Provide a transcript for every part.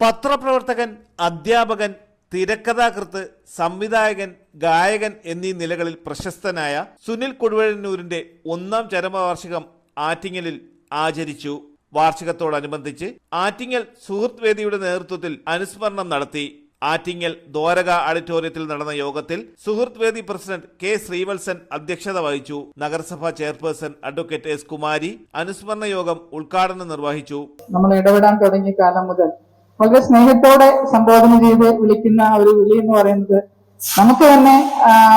പത്രപ്രവർത്തകൻ അധ്യാപകൻ തിരക്കഥാകൃത്ത് സംവിധായകൻ ഗായകൻ എന്നീ നിലകളിൽ പ്രശസ്തനായ സുനിൽ കൊടുവഴന്നൂരിന്റെ ഒന്നാം ചരമവാർഷികം ആറ്റിങ്ങലിൽ ആചരിച്ചു. വാർഷികത്തോടനുബന്ധിച്ച് ആറ്റിങ്ങൽ സുഹൃത്ത് വേദിയുടെ നേതൃത്വത്തിൽ അനുസ്മരണം നടത്തി. ആറ്റിങ്ങൽ ദ്വാരക ഓഡിറ്റോറിയത്തിൽ നടന്ന യോഗത്തിൽ സുഹൃത്ത് വേദി പ്രസിഡന്റ് കെ ശ്രീവത്സൻ അധ്യക്ഷത വഹിച്ചു. നഗരസഭാ ചെയർപേഴ്സൺ അഡ്വക്കേറ്റ് എസ് കുമാരി അനുസ്മരണ യോഗം ഉദ്ഘാടനം നിർവഹിച്ചു. നമ്മൾ ഇടപെടാൻ തുടങ്ങിയ കാലം മുതൽ വളരെ സ്നേഹത്തോടെ സംബോധന ചെയ്ത് വിളിക്കുന്ന ഒരു വിളി എന്ന് പറയുന്നത് നമുക്ക് തന്നെ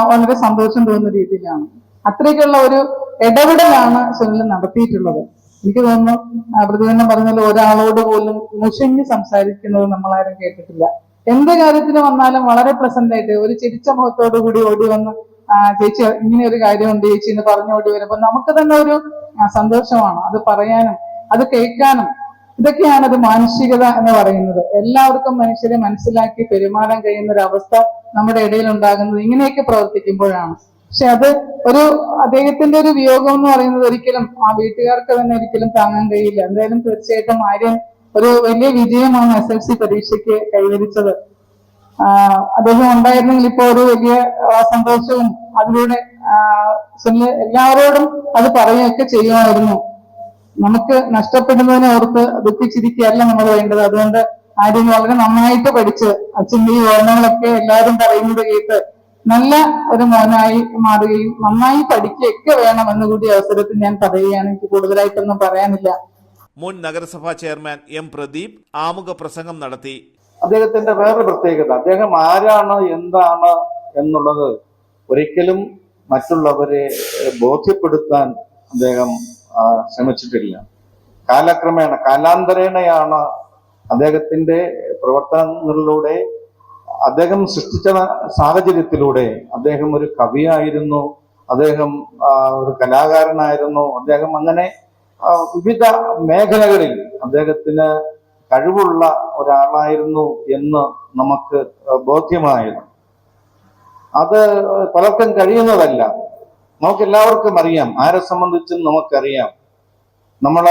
വളരെ സന്തോഷം തോന്നുന്ന രീതിയിലാണ്. അത്രയ്ക്കുള്ള ഒരു ഇടപെടലാണ് സുനിൽ നടത്തിയിട്ടുള്ളത്. എനിക്ക് തോന്നുന്നു പ്രതിദിനം പറഞ്ഞാൽ ഒരാളോട് പോലും മുഷിഞ്ഞ് സംസാരിക്കുന്നത് നമ്മളാരും കേട്ടിട്ടില്ല. എന്ത് കാര്യത്തിന് വന്നാലും വളരെ പ്ലസന്റ് ആയിട്ട് ഒരു ചിരിച്ച മുഖത്തോടു കൂടി ഓടി വന്ന് ചേച്ചി ഇങ്ങനെ ഒരു കാര്യമുണ്ട് ചേച്ചി എന്ന് പറഞ്ഞു ഓടി വരുമ്പോൾ നമുക്ക് തന്നെ ഒരു സന്തോഷമാണ്. അത് പറയാനും അത് കേൾക്കാനും ഇതൊക്കെയാണ് അത് മാനുഷികത എന്ന് പറയുന്നത്. എല്ലാവർക്കും മനുഷ്യരെ മനസ്സിലാക്കി പെരുമാറാൻ കഴിയുന്ന ഒരു അവസ്ഥ നമ്മുടെ ഇടയിൽ ഉണ്ടാകുന്നത് ഇങ്ങനെയൊക്കെ പ്രവർത്തിക്കുമ്പോഴാണ്. പക്ഷെ അത് ഒരു അദ്ദേഹത്തിന്റെ ഒരു വിയോഗം എന്ന് പറയുന്നത് ഒരിക്കലും ആ വീട്ടുകാർക്ക് തന്നെ ഒരിക്കലും താങ്ങാൻ കഴിയില്ല. എന്തായാലും തീർച്ചയായിട്ടും ആര്യൻ ഒരു വലിയ വിജയമാണ് എസ് എൽ സി പരീക്ഷയ്ക്ക് കൈവരിച്ചത്. അദ്ദേഹം ഉണ്ടായിരുന്നെങ്കിൽ ഇപ്പോൾ ഒരു വലിയ സന്തോഷവും അതിലൂടെ എല്ലാവരോടും അത് പറയുകയൊക്കെ ചെയ്യുമായിരുന്നു. നമുക്ക് നഷ്ടപ്പെടുന്നതിനെ ഓർത്ത് ദുഃഖിച്ചിരിക്കുകയല്ല നമ്മൾ വേണ്ടത്. അതുകൊണ്ട് ആദ്യം വളരെ നന്നായിട്ട് പഠിച്ച് അച്ഛന്റെ ഈ ഓർമ്മകളൊക്കെ എല്ലാവരും പറയുന്നത് കേട്ട് നല്ല ഒരു മോനായി മാറുകയും നന്നായി പഠിക്കുകയൊക്കെ വേണം എന്ന് കൂടി അവസരത്തിൽ ഞാൻ പറയുകയാണ്. എനിക്ക് കൂടുതലായിട്ടൊന്നും പറയാനില്ല. മുൻ നഗരസഭാ ചെയർമാൻ എം പ്രദീപ് ആമുഖ പ്രസംഗം നടത്തി. അദ്ദേഹത്തിന്റെ വേറെ പ്രത്യേകത അദ്ദേഹം ആരാണ് എന്താണ് എന്നുള്ളത് ഒരിക്കലും മറ്റുള്ളവരെ ബോധ്യപ്പെടുത്താൻ അദ്ദേഹം ശ്രമിച്ചിട്ടില്ല. കാലക്രമേണ കാലാന്തരേണയാണ് അദ്ദേഹത്തിന്റെ പ്രവർത്തനങ്ങളിലൂടെ അദ്ദേഹം സൃഷ്ടിച്ച സാഹചര്യത്തിലൂടെ അദ്ദേഹം ഒരു കവിയായിരുന്നു അദ്ദേഹം ഒരു കലാകാരനായിരുന്നു അദ്ദേഹം അങ്ങനെ വിവിധ മേഖലകളിൽ അദ്ദേഹത്തിന് കഴിവുള്ള ഒരാളായിരുന്നു എന്ന് നമുക്ക് ബോധ്യമായത് അത് പലർക്കും കഴിയുന്നതല്ല. നമുക്ക് എല്ലാവർക്കും അറിയാം. ആരെ സംബന്ധിച്ചും നമുക്കറിയാം. നമ്മൾ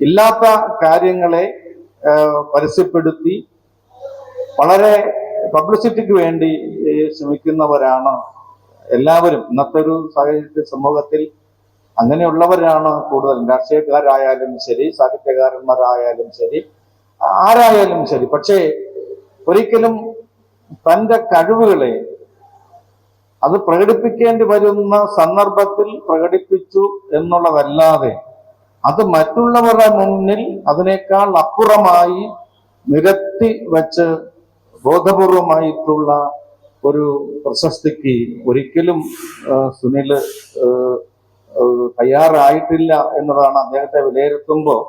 ഇല്ലാത്ത കാര്യങ്ങളെ പരസ്യപ്പെടുത്തി വളരെ പബ്ലിസിറ്റിക്ക് വേണ്ടി ശ്രമിക്കുന്നവരാണ് എല്ലാവരും. ഇന്നത്തെ ഒരു സാഹചര്യത്തിൽ സമൂഹത്തിൽ അങ്ങനെയുള്ളവരാണ് കൂടുതൽ രാഷ്ട്രീയക്കാരായാലും ശരി സാഹിത്യകാരന്മാരായാലും ശരി ആരായാലും ശരി. പക്ഷേ ഒരിക്കലും തന്റെ കഴിവുകളെ അത് പ്രകടിപ്പിക്കേണ്ടി വരുന്ന സന്ദർഭത്തിൽ പ്രകടിപ്പിച്ചു എന്നുള്ളതല്ലാതെ അത് മറ്റുള്ളവരുടെ മുന്നിൽ അതിനേക്കാൾ അപ്പുറമായി നിരത്തി വച്ച് ബോധപൂർവമായിട്ടുള്ള ഒരു പ്രശസ്തിക്ക് ഒരിക്കലും സുനിൽ തയ്യാറായിട്ടില്ല എന്നതാണ് അദ്ദേഹത്തെ വിലയിരുത്തുമ്പോൾ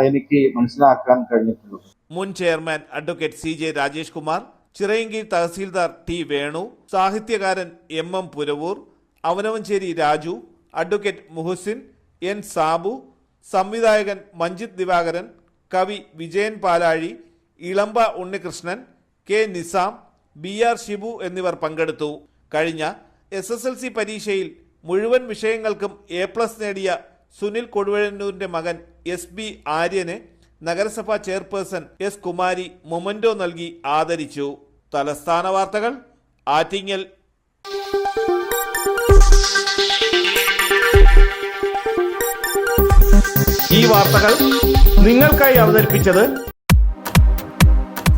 എനിക്ക് മനസ്സിലാക്കാൻ കഴിഞ്ഞിട്ടുള്ളത്. മുൻ chairman advocate C J Rajesh Kumar Chirayinkeezhu tahsildar T Venu സാഹിത്യകാരൻ M M Puravoor Avanavanchery Raju advocate Muhasin N Sabu സംവിധായകൻ മഞ്ജിത് ദിവാകരൻ കവി Vijayan Palazhi Elamba Unnikrishnan K Nizam B R Shibu എന്നിവർ പങ്കെടുത്തു. കഴിഞ്ഞ എസ് എസ് എൽ സി പരീക്ഷയിൽ മുഴുവൻ വിഷയങ്ങൾക്കും A plus നേടിയ സുനിൽ കൊടുവഴന്നൂരിന്റെ മകൻ എസ് ബി ആര്യന് നഗരസഭാ ചെയർപേഴ്സൺ എസ് കുമാരി മൊമന്റോ നൽകി ആദരിച്ചു. തലസ്ഥാന വാർത്തകൾ ആറ്റിങ്ങൽ. ഈ വാർത്തകൾ നിങ്ങൾക്കായി അവതരിപ്പിച്ചത്